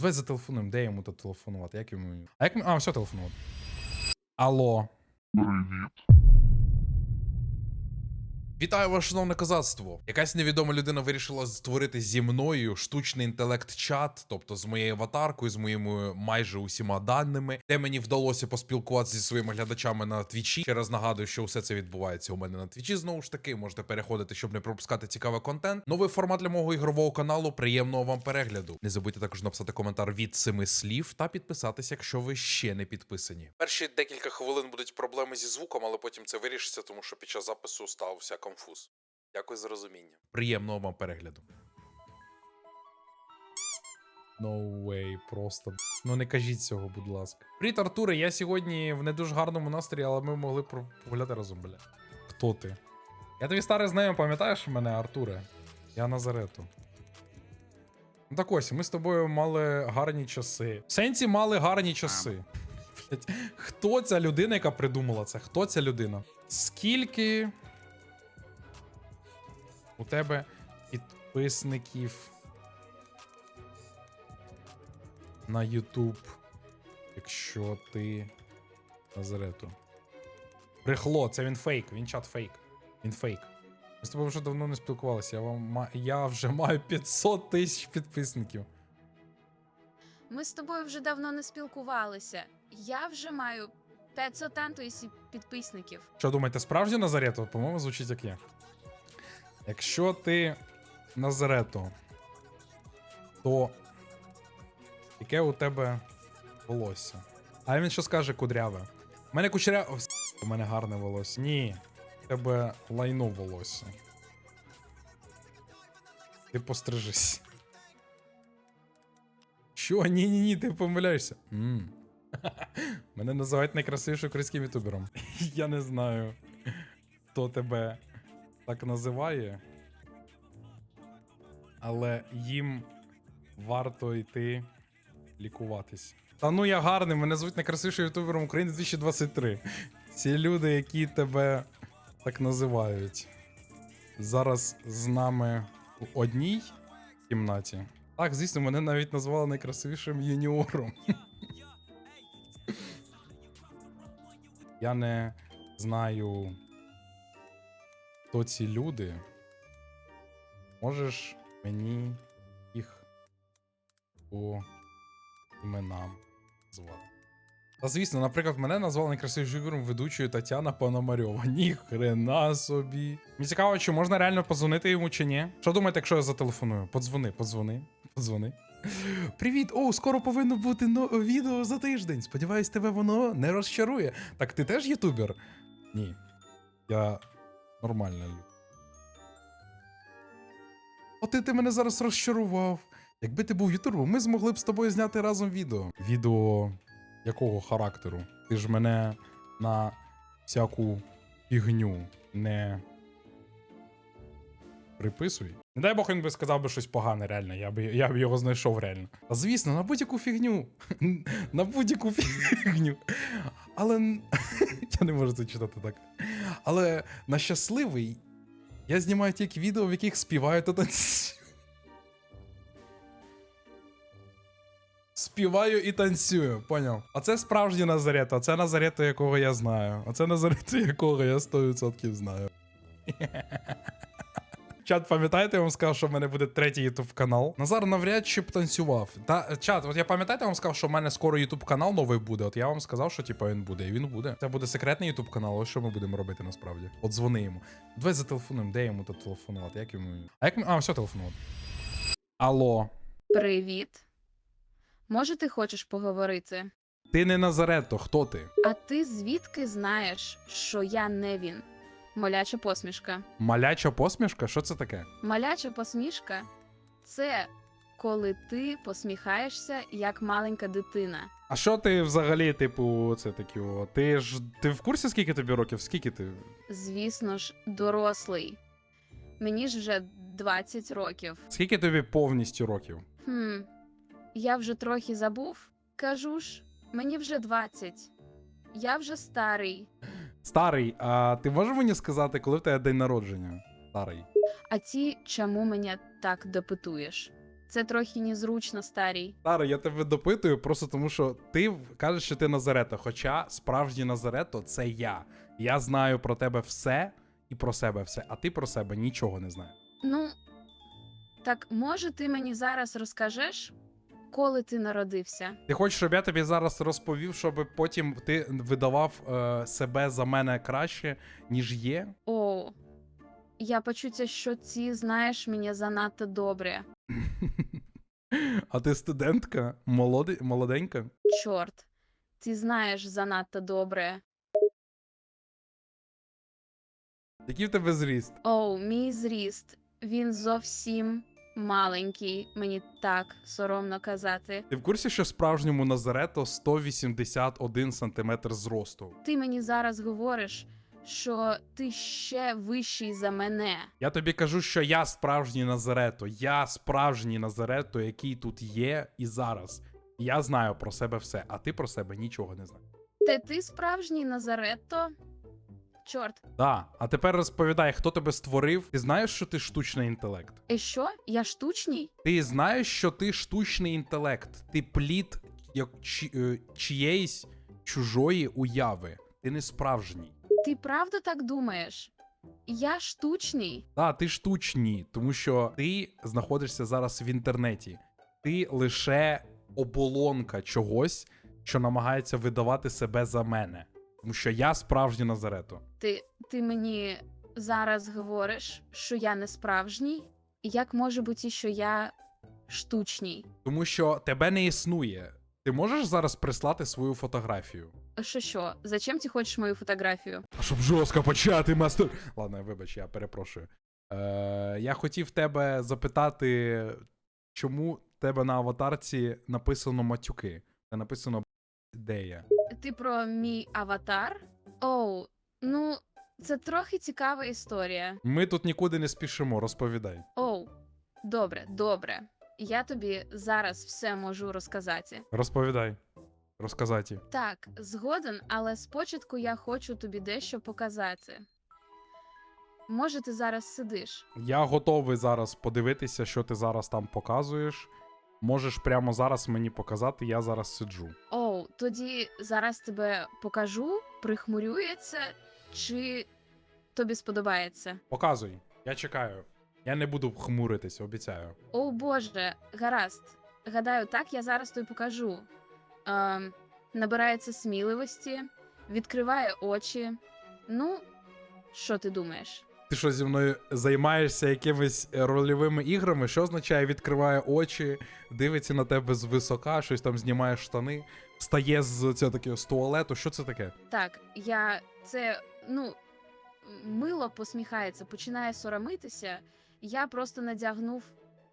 Давай зателефонуємо, де йому тут телефонувати? Як йому. А як. А, все телефонувати. Алло. Вітаю вас, шановне козацтво. Якась невідома людина вирішила створити зі мною штучний інтелект-чат, тобто з моєю аватаркою, з моїми майже усіма даними, де мені вдалося поспілкуватися зі своїми глядачами на твічі. Ще раз нагадую, що все це відбувається у мене на твічі. Знову ж таки, можете переходити, щоб не пропускати цікавий контент. Новий формат для мого ігрового каналу. Приємного вам перегляду. Не забудьте також написати коментар від семи слів та підписатися, якщо ви ще не підписані. Перші декілька хвилин будуть проблеми зі звуком, але потім це вирішиться, тому що під час запису стався конфуз. Дякую за розуміння. Приємного вам перегляду. No way, просто. Ну не кажіть цього, будь ласка. Привіт, Артуре, я сьогодні в не дуже гарному настрої, але ми могли погуляти разом, бля. Хто ти? Я тобі старий знайомий, пам'ятаєш мене, Артуре? Я Назарету. Ну так ось, ми з тобою мали гарні часи. В сенсі мали гарні часи. Блять, хто ця людина, яка придумала це? Хто ця людина? Скільки у тебе підписників на YouTube, якщо ти Назарету? Брехло, це він фейк, він чат фейк. Він фейк. Ми з тобою вже давно не спілкувалися. Я, вам, я вже маю 500 тисяч підписників. Ми з тобою вже давно не спілкувалися. Я вже маю 500 тисяч підписників. Що думаєте, справжній Назарето? По-моєму, звучить як я. Якщо ти Назарето, то яке у тебе волосся? А він що скаже кудряве? У мене кучеря. О, у мене гарне волосся. Ні. У тебе лайно волосся. Ти пострижись. Що? Ні, ні, ні, ти помиляєшся. м Мене називають найкрасивішим українським ютубером. Я не знаю, хто тебе так називає. Але їм варто йти лікуватись. Та ну я гарний, мене звуть найкрасивішим ютубером України 2023. Ці люди, які тебе так називають, зараз з нами в одній кімнаті. Так, звісно, мене навіть назвали найкрасивішим юніором. Я не знаю, хто ці люди. Можеш мені їх по іменам звати. Та звісно, наприклад, мене назвали найкрасивішим югором ведучою Тетяна Пономарьова. Ні хрена собі. Мені цікаво, чи можна реально подзвонити йому чи ні. Що думаєте, якщо я зателефоную? Подзвони, подзвони, подзвони. Привіт! О, скоро повинно бути відео за тиждень. Сподіваюсь, тебе воно не розчарує. Так ти теж ютубер? Ні. Я нормальна людина. О, ти, ти мене зараз розчарував. Якби ти був ютубером, ми змогли б з тобою зняти разом відео. Відео якого характеру? Ти ж мене на всяку фігню не приписуй. Не дай Бог він би сказав би щось погане, реально. Я б, я б його знайшов реально. А звісно, на будь-яку фігню. на будь-яку фігню. Але. я не можу це читати так. Але на щасливий я знімаю тільки відео, в яких співаю та танцюю. Співаю і танцюю, поняв. А це справжній Назарето, а це Назарето, якого я знаю. А це Назарето, якого я 100% знаю. Чат, пам'ятаєте, я вам сказав, що в мене буде третій ютуб канал. Назар навряд чи б танцював. Та чат, от я пам'ятаєте, я вам сказав, що в мене скоро ютуб канал новий буде. От я вам сказав, що типу він буде, і він буде. Це буде секретний ютуб канал. Ось що ми будемо робити насправді. От дзвони йому. Давай зателефонуємо, де йому тут телефонувати? Як йому. А як ми. А, все телефонувати. Алло. Привіт. Може, ти хочеш поговорити? Ти не Назарето, хто ти? А ти звідки знаєш, що я не він? Моляча посмішка. Маляча посмішка? Що це таке? Маляча посмішка це коли ти посміхаєшся як маленька дитина. А що ти взагалі, типу, це такі? о, Ти ж ти в курсі, скільки тобі років? Скільки ти? Звісно ж, дорослий. Мені ж вже 20 років. Скільки тобі повністю років? Хм, я вже трохи забув. Кажу ж, мені вже 20. Я вже старий. Старий, а ти можеш мені сказати, коли в тебе день народження? Старий. А ті, чому мене так допитуєш? Це трохи незручно, старій. Тара, я тебе допитую, просто тому що ти кажеш, що ти Назарето. Хоча справжній Назарето це я. Я знаю про тебе все і про себе все, а ти про себе нічого не знаєш. Ну, так може ти мені зараз розкажеш, коли ти народився? Ти хочеш, щоб я тобі зараз розповів, щоб потім ти видавав е, себе за мене краще, ніж є? О, я почуття, що ти знаєш мене занадто добре. А ти студентка? Молоди... Молоденька? Чорт, ти знаєш занадто добре. Який в тебе зріст? Оу, мій зріст. Він зовсім маленький, мені так соромно казати. Ти в курсі, що справжньому Назарето 181 см зросту? Ти мені зараз говориш, що ти ще вищий за мене. Я тобі кажу, що я справжній Назарето. Я справжній Назарето, який тут є і зараз. Я знаю про себе все, а ти про себе нічого не знаєш. Те ти справжній Назаретто? Чорт, Да. А тепер розповідай, хто тебе створив. Ти знаєш, що ти штучний інтелект? і що? Я штучний? Ти знаєш, що ти штучний інтелект, ти плід як чи, е, чиєїсь чужої уяви. Ти не справжній. Ти правда так думаєш? Я штучний? Так, ти штучний, тому що ти знаходишся зараз в інтернеті. Ти лише оболонка чогось, що намагається видавати себе за мене. Тому що я справжній Назарето. Ти, ти мені зараз говориш, що я не справжній? Як може бути, що я штучний? Тому що тебе не існує. Ти можеш зараз прислати свою фотографію? Що що? Зачем ти хочеш мою фотографію? А щоб жорстко почати мастер. Ладно, вибач, я перепрошую. Е, я хотів тебе запитати, чому в тебе на аватарці написано матюки? Та написано де я. Ти про мій аватар? Оу, ну, це трохи цікава історія. Ми тут нікуди не спішимо, розповідай. Оу, добре, добре. Я тобі зараз все можу розказати. Розповідай. Розказати. Так, згоден, але спочатку я хочу тобі дещо показати. Може, ти зараз сидиш? Я готовий зараз подивитися, що ти зараз там показуєш. Можеш прямо зараз мені показати, я зараз сиджу. Тоді зараз тебе покажу, прихмурюється, чи тобі сподобається? Показуй, я чекаю. Я не буду хмуритися, обіцяю. О Боже, гаразд. Гадаю, так я зараз тобі покажу. Ем, набирається сміливості, відкриває очі. Ну, що ти думаєш? Ти що зі мною займаєшся якимись е, рольовими іграми? Що означає відкриває очі, дивиться на тебе з висока, щось там знімає штани, встає з цього таке з туалету. Що це таке? Так, я це, ну, мило посміхається, починає соромитися. Я просто надягнув,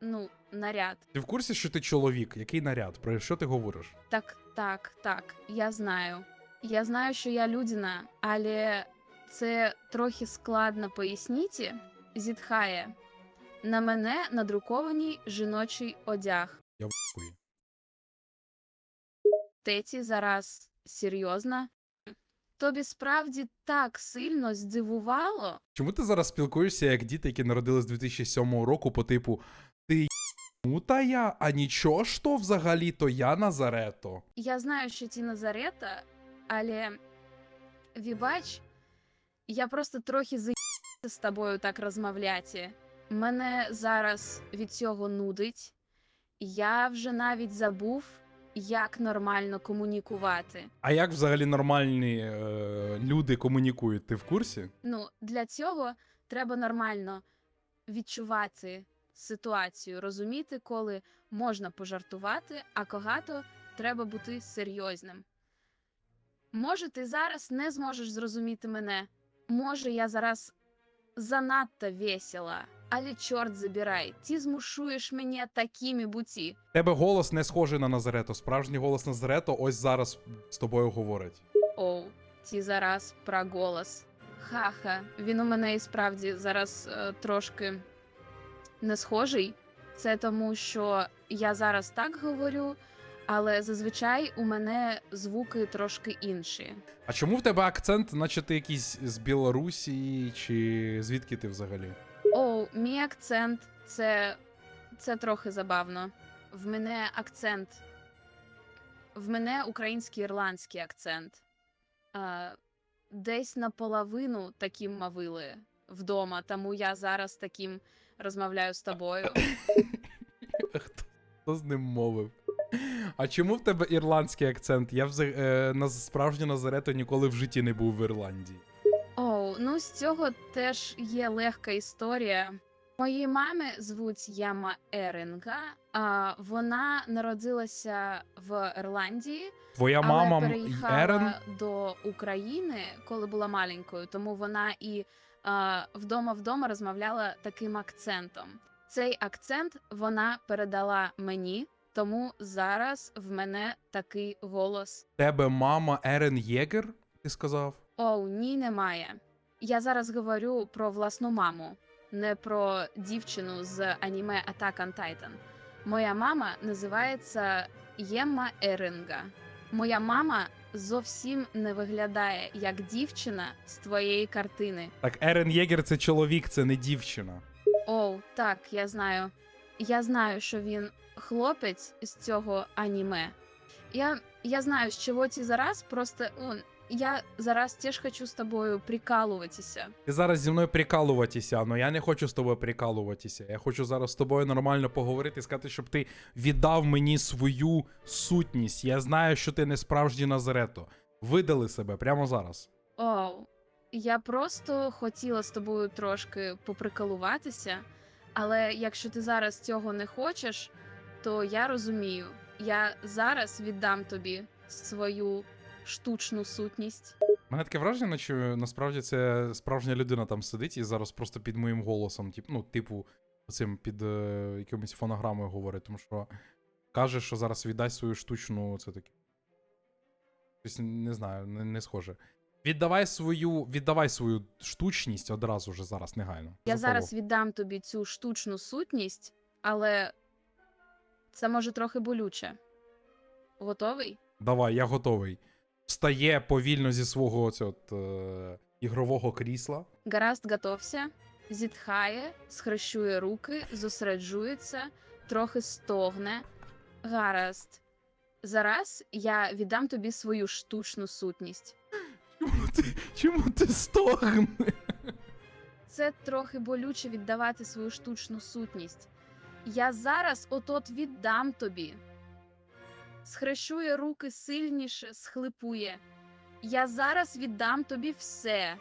ну, наряд. Ти в курсі, що ти чоловік? Який наряд? Про що ти говориш? Так, так, так, я знаю. Я знаю, що я людина, але це трохи складно пояснити. Зітхає. На мене надрукований жіночий одяг. Я в***ую. Теті зараз серйозно. Тобі справді так сильно здивувало? Чому ти зараз спілкуєшся як діти, які народились 2007 року, по типу Ти та я, а нічого ж то взагалі, то я Назарето. Я знаю, що ті Назарета, але вібач, я просто трохи заїбався з тобою так розмовляти. Мене зараз від цього нудить. Я вже навіть забув, як нормально комунікувати. А як взагалі нормальні е, люди комунікують? Ти в курсі? Ну, для цього треба нормально відчувати ситуацію, розуміти, коли можна пожартувати, а когато треба бути серйозним. Може, ти зараз не зможеш зрозуміти мене. Може, я зараз занадто весела, але чорт забирай, ти змушуєш мене такими буті. Тебе голос не схожий на Назарето. Справжній голос Назарето ось зараз з тобою говорить. Оу, ті зараз про голос. Ха-ха, він у мене і справді зараз е, трошки не схожий. Це тому, що я зараз так говорю, але зазвичай у мене звуки трошки інші. А чому в тебе акцент, наче ти якийсь з Білорусі, чи звідки ти взагалі? Оу, мій акцент це це трохи забавно. В мене акцент. В мене український ірландський акцент. А, десь наполовину таким мовили вдома, тому я зараз таким розмовляю з тобою. Хто з ним мовив? А чому в тебе ірландський акцент? Я взаг... е, на справжнє Назарето ніколи в житті не був в Ірландії. О, ну з цього теж є легка історія. Моїй мами звуть Яма Еринга, а вона народилася в Ірландії, Твоя але мама м- переїхала Ерен? до України, коли була маленькою, тому вона і а, вдома вдома розмовляла таким акцентом. Цей акцент вона передала мені, тому зараз в мене такий голос. Тебе мама Ерен Єгер? Ти сказав? Оу, ні, немає. Я зараз говорю про власну маму, не про дівчину з аніме Attack on Titan. Моя мама називається Ємма Еринга. Моя мама зовсім не виглядає як дівчина з твоєї картини. Так, Ерен Єгер це чоловік, це не дівчина. Оу, так, я знаю. Я знаю, що він хлопець з цього аніме. Я, я знаю, з чого ти зараз, просто он, я зараз теж хочу з тобою прикалуватися. Ти зараз зі мною прикалуватися, але я не хочу з тобою прикалуватися. Я хочу зараз з тобою нормально поговорити і сказати, щоб ти віддав мені свою сутність. Я знаю, що ти не справжній Назарето. Видали себе прямо зараз. Оу, я просто хотіла з тобою трошки поприкалуватися, але якщо ти зараз цього не хочеш, то я розумію, я зараз віддам тобі свою штучну сутність. Мене таке враження, наче насправді це справжня людина там сидить і зараз просто під моїм голосом, тип, ну, типу, цим під е, якимось фонограмою говорить, тому що каже, що зараз віддасть свою штучну. Це таке. Щось не знаю, не, не схоже. Віддавай свою, віддавай свою штучність одразу же зараз, негайно. Я зараз віддам тобі цю штучну сутність, але це може трохи болюче. Готовий? Давай, я готовий. Встає повільно зі свого оцього, от, е, ігрового крісла. Гаразд готовся, зітхає, схрещує руки, зосереджується, трохи стогне. Гаразд. Зараз я віддам тобі свою штучну сутність. Чому ти, чому ти стогне? Це трохи болюче віддавати свою штучну сутність. Я зараз от-от віддам тобі. Схрещує руки сильніше, схлипує. Я зараз віддам тобі все.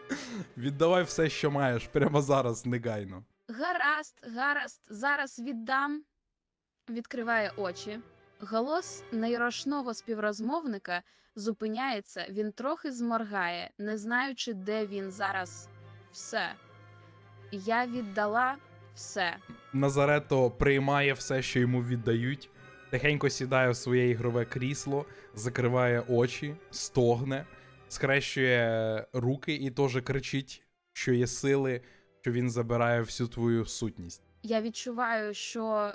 Віддавай все, що маєш, прямо зараз, негайно. Гаразд, гаразд, зараз віддам. Відкриває очі. Голос найрошного співрозмовника зупиняється, він трохи зморгає, не знаючи, де він зараз. Все. Я віддала все. Назарето приймає все, що йому віддають, тихенько сідає в своє ігрове крісло, закриває очі, стогне, схрещує руки і теж кричить, що є сили, що він забирає всю твою сутність. Я відчуваю, що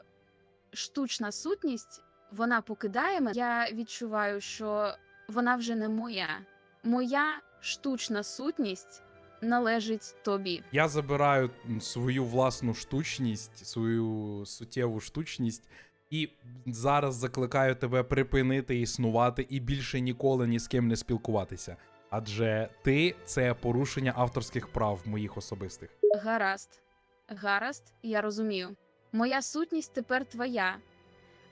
штучна сутність вона покидає мене. Я відчуваю, що вона вже не моя. Моя штучна сутність належить тобі. Я забираю свою власну штучність, свою суттєву штучність, і зараз закликаю тебе припинити існувати і більше ніколи ні з ким не спілкуватися. Адже ти це порушення авторських прав моїх особистих. Гаразд, гаразд, я розумію. Моя сутність тепер твоя,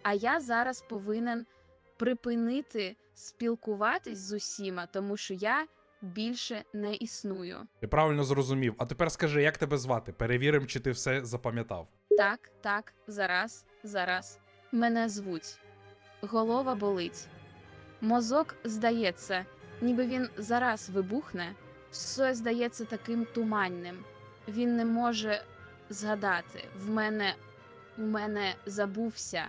а я зараз повинен припинити спілкуватись з усіма, тому що я більше не існую. Ти правильно зрозумів. А тепер скажи, як тебе звати? Перевіримо, чи ти все запам'ятав. Так, так, зараз, зараз. Мене звуть. Голова болить. Мозок здається, ніби він зараз вибухне. Все здається таким туманним. Він не може згадати. В мене у мене забувся.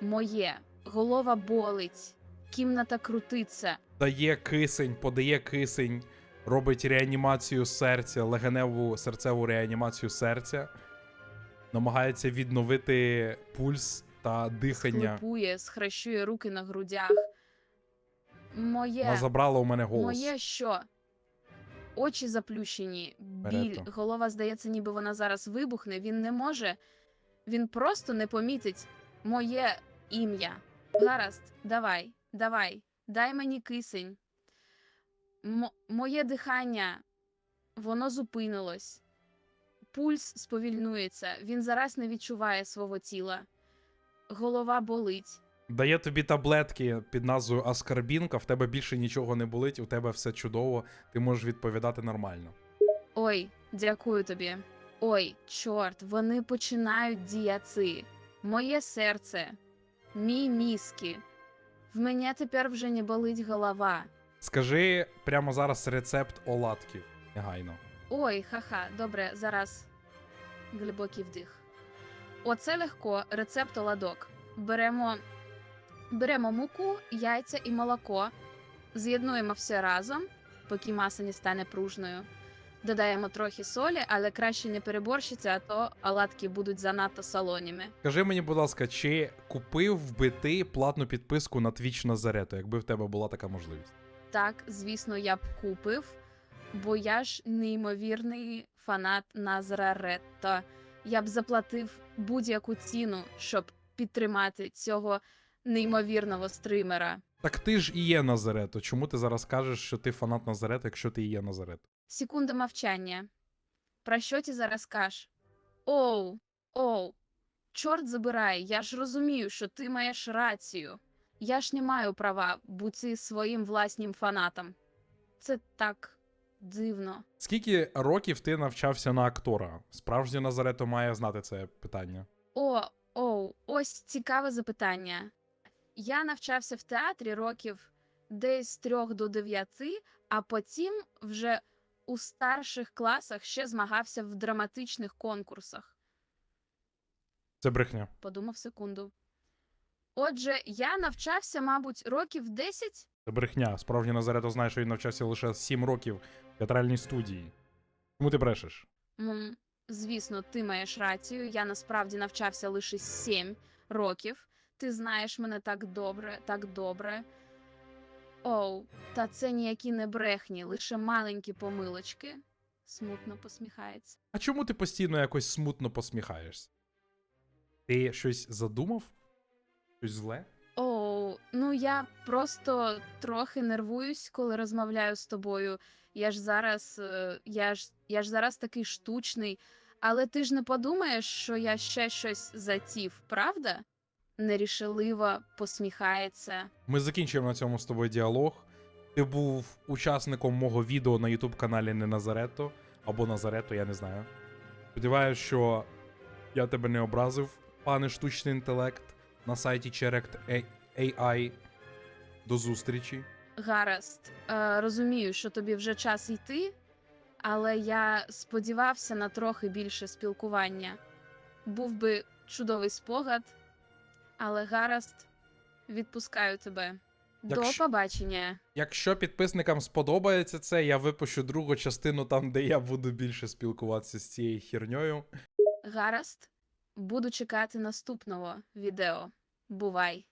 Моє. Голова болить. Кімната крутиться. Дає кисень, подає кисень, робить реанімацію серця, легеневу серцеву реанімацію серця, намагається відновити пульс та дихання. Схлипує, схрещує руки на грудях. Моє. Вона забрала у мене голос. Моє що? Очі заплющені, біль, Берето. голова здається, ніби вона зараз вибухне. Він не може. Він просто не помітить моє ім'я. Гаразд, давай, давай, дай мені кисень. Мо- моє дихання, воно зупинилось. Пульс сповільнується, він зараз не відчуває свого тіла. Голова болить. Дає тобі таблетки під назвою Аскарбінка, в тебе більше нічого не болить, у тебе все чудово, ти можеш відповідати нормально. Ой, дякую тобі. Ой, чорт, вони починають діяти. Моє серце, мій мізки. В мене тепер вже не болить голова. Скажи прямо зараз рецепт оладків. Негайно. Ой, ха-ха, добре, зараз глибокий вдих. Оце легко, рецепт оладок. Беремо, беремо муку, яйця і молоко, з'єднуємо все разом, поки маса не стане пружною. Додаємо трохи солі, але краще не переборщиться, а то оладки будуть занадто солоніми. Скажи мені, будь ласка, чи купив би ти платну підписку на Twitch Назарету, якби в тебе була така можливість? Так, звісно, я б купив, бо я ж неймовірний фанат Назаретта. Я б заплатив будь-яку ціну, щоб підтримати цього неймовірного стримера. Так ти ж і є Назарето. Чому ти зараз кажеш, що ти фанат Назарета, якщо ти і є Назарет? Секунда мовчання. Про що ти зараз кажеш? Оу, оу, чорт забирай, я ж розумію, що ти маєш рацію. Я ж не маю права бути своїм власним фанатом. Це так дивно. Скільки років ти навчався на актора? Справжнє Назарето має знати це питання. О, оу, ось цікаве запитання. Я навчався в театрі років десь з трьох до дев'яти, а потім вже у старших класах ще змагався в драматичних конкурсах. Це брехня. Подумав секунду. Отже, я навчався, мабуть, років 10? Це брехня. Справжній Назарето знає, що він навчався лише 7 років в театральній студії. Чому ти брешеш? М, Звісно, ти маєш рацію. Я насправді навчався лише 7 років. Ти знаєш мене так добре, так добре. Оу, та це ніякі не брехні, лише маленькі помилочки. Смутно посміхається. А чому ти постійно якось смутно посміхаєшся? Ти щось задумав? Щось зле? Оу, ну я просто трохи нервуюсь, коли розмовляю з тобою. Я ж зараз, е, я ж, я ж зараз такий штучний, але ти ж не подумаєш, що я ще щось затів, правда? Нерішливо посміхається. Ми закінчуємо на цьому з тобою діалог. Ти був учасником мого відео на youtube каналі Не Назарето або Назарето, я не знаю. Сподіваюсь, що я тебе не образив, пане штучний інтелект, на сайті Cherect AI. До зустрічі. Гаразд, е, розумію, що тобі вже час йти, але я сподівався на трохи більше спілкування. Був би чудовий спогад, але гаразд, відпускаю тебе. До побачення. Якщо підписникам сподобається це, я випущу другу частину там, де я буду більше спілкуватися з цією херньою. Гаразд, буду чекати наступного відео. Бувай!